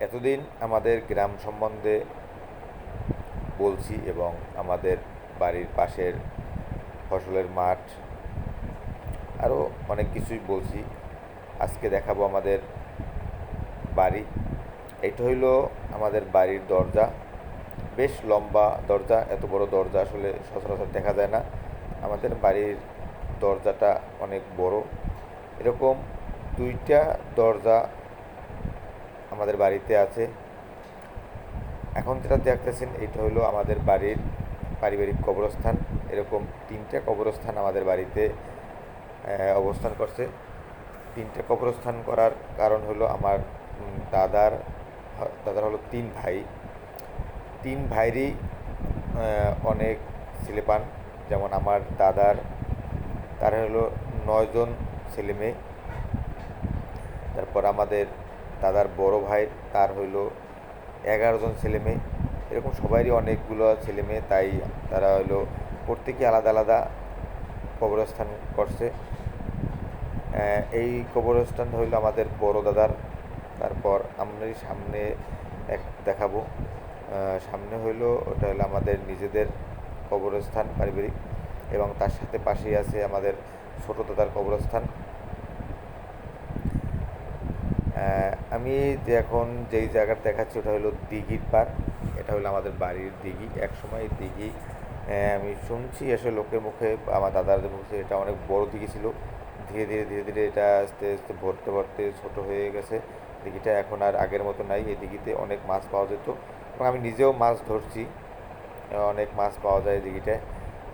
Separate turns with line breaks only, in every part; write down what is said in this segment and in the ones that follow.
এতদিন আমাদের গ্রাম সম্বন্ধে বলছি এবং আমাদের বাড়ির পাশের ফসলের মাঠ, আরও অনেক কিছুই বলছি। আজকে দেখাবো আমাদের বাড়ি। এটা হইল আমাদের বাড়ির দরজা। বেশ লম্বা দরজা, এত বড় দরজা আসলে সচরাচর দেখা যায় না। আমাদের বাড়ির দরজাটা অনেক বড়। এরকম দুইটা দরজা আমাদের বাড়িতে আছে। এখন যেটা দেখতেছেন, এটা হলো আমাদের বাড়ির পারিবারিক কবরস্থান। এরকম তিনটা কবরস্থান আমাদের বাড়িতে অবস্থান করছে। তিনটা কবরস্থান করার কারণ হলো আমার দাদার দাদার হলো তিন ভাই। তিন ভাইরই অনেক ছেলে পান। যেমন আমার দাদার, তার হলো নয়জন ছেলে মেয়ে। তারপর আমাদের দাদার বড় ভাই, তার হইল এগারো জন ছেলে মেয়ে। এরকম সবারই অনেকগুলো ছেলে মেয়ে, তাই তারা হইল প্রত্যেকে আলাদা আলাদা কবরস্থান করছে। এই কবরস্থান হইল আমাদের বড় দাদার। তারপর আমরা সামনে এক দেখাবো। সামনে হইল, ওটা হলো আমাদের নিজেদের কবরস্থান, পারিবারিক। এবং তার সাথে পাশেই আছে আমাদের ছোট দাদার কবরস্থান। আমি এখন যেই জায়গাটা দেখাচ্ছি ওটা হলো দিঘির পার এটা হলো আমাদের বাড়ির দিঘি। একসময় দিঘি আমি শুনছি এসে লোকের মুখে, আমার দাদাদের মুখে এটা অনেক বড় দিঘি ছিল। ধীরে ধীরে ধীরে ধীরে এটা আস্তে আস্তে ভরতে ভরতে ছোট হয়ে গেছে। দিঘিটা এখন আর আগের মতো নাই। এই দিঘিতে অনেক মাছ পাওয়া যেত এবং আমি নিজেও মাছ ধরছি। অনেক মাছ পাওয়া যায় দিঘিটায়।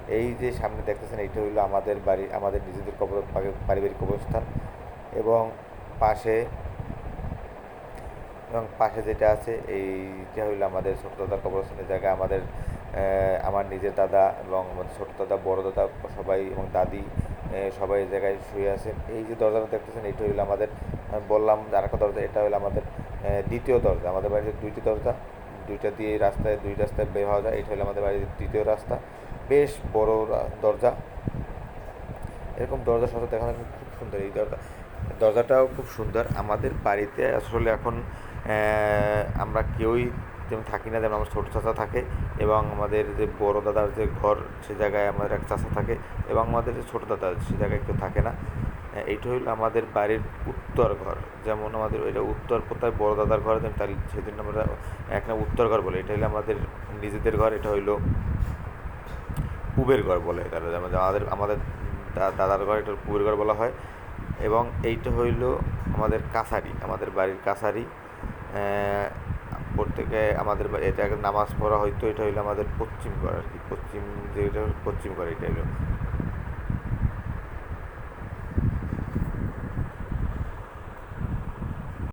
এই যে সামনে দেখতেছেন, এইটা হইল আমাদের বাড়ি, আমাদের নিজেদের কবর পারিবারিক কবরস্থান। এবং পাশে এবং পাশে যেটা আছে এইটা হইল আমাদের ছোট দাদার কবরস্থানের জায়গা, আমাদের আমার নিজের দাদা এবং আমাদের ছোট দাদা, বড় দাদা সবাই এবং দাদি সবাই এই জায়গায় শুয়ে আছেন। এই যে দরজাটা দেখতেছেন এইটা হইল আমাদের বললাম যে আরেকটা দরজা, এটা হলো আমাদের দ্বিতীয় দরজা। আমাদের বাড়িতে দুইটি দরজা, দুইটা দিয়ে রাস্তায়, দুই রাস্তায় বের হওয়া যায়, এটা হলো আমাদের বাড়ির দ্বিতীয় রাস্তা। বেশ বড় দরজা। এরকম দরজা সচরাচর দেখানো খুব সুন্দর। এই দরজা, দরজাটাও খুব সুন্দর। আমাদের বাড়িতে আসলে এখন আমরা কেউই যেমন থাকি না, যেমন আমার ছোটো চাচা থাকে এবং আমাদের যে বড় দাদার যে ঘর, সে জায়গায় আমাদের এক চাচা থাকে এবং আমাদের যে ছোটো দাদা, সে জায়গায় কেউ থাকে না। এইটা হইল আমাদের বাড়ির উত্তর ঘর। যেমন আমাদের ওইটা উত্তর কোথায়, বড় দাদার ঘর তার সেদিন আমরা এক না উত্তর ঘর বলে, এটা হলো আমাদের নিজেদের ঘর, এটা হইল পূবের ঘর বলে তারা যেমন আমাদের আমাদের দাদার ঘর এটা পূবের ঘর বলা হয়। এবং এইটা হইল আমাদের কাছারি, আমাদের বাড়ির কাছারি। প্রত্যেকে আমাদের এটা নামাজ পড়া হয়তো এটা হইল আমাদের পশ্চিম ঘর আর কি। পশ্চিম যেটা পশ্চিম করে এটা হইল।